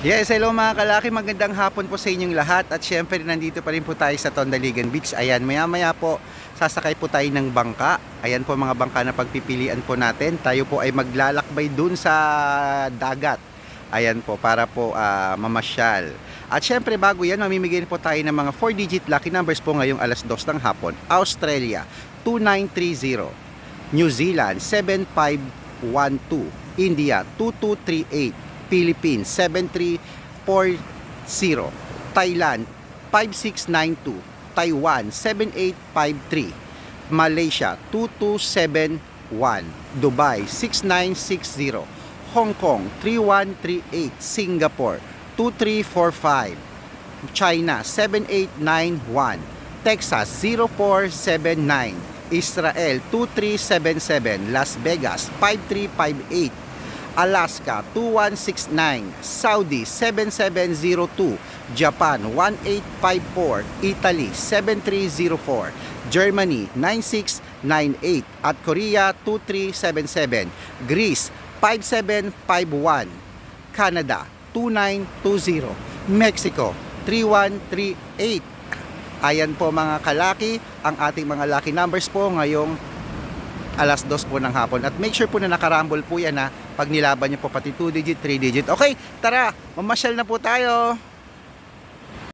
Yes, hello mga kalaki, magandang hapon po sa inyong lahat at syempre nandito pa rin po tayo sa Tondaligan Beach. Ayan, maya maya po sasakay po tayo ng bangka. Ayan po mga bangka na pagpipilian po natin. Tayo po ay maglalakbay dun sa dagat. Ayan po, para po ah, mamasyal. At syempre bago yan, mamimigay po tayo ng mga 4-digit lucky numbers po ngayong alas 2 ng hapon. Australia, 2930. New Zealand, 7512. India, 2238. Philippines 7340 Thailand 5692 Taiwan 7853 Malaysia 2271 Dubai 6960 Hong Kong 3138 Singapore 2345 China 7891 Texas 0479 Israel 2377 Las Vegas 5358 Alaska 2169, Saudi 7702, Japan 1854, Italy 7304, Germany 9698 at Korea 2377, Greece 5751, Canada 2920, Mexico 3138. Ayan po mga kalaki, ang ating mga lucky numbers po ngayong alas 2 po ng hapon. At make sure po na nakarambol po yan ha, pag nilaban niyo po pati 2 digit, 3 digit. Okay, tara, mamasyal na po tayo.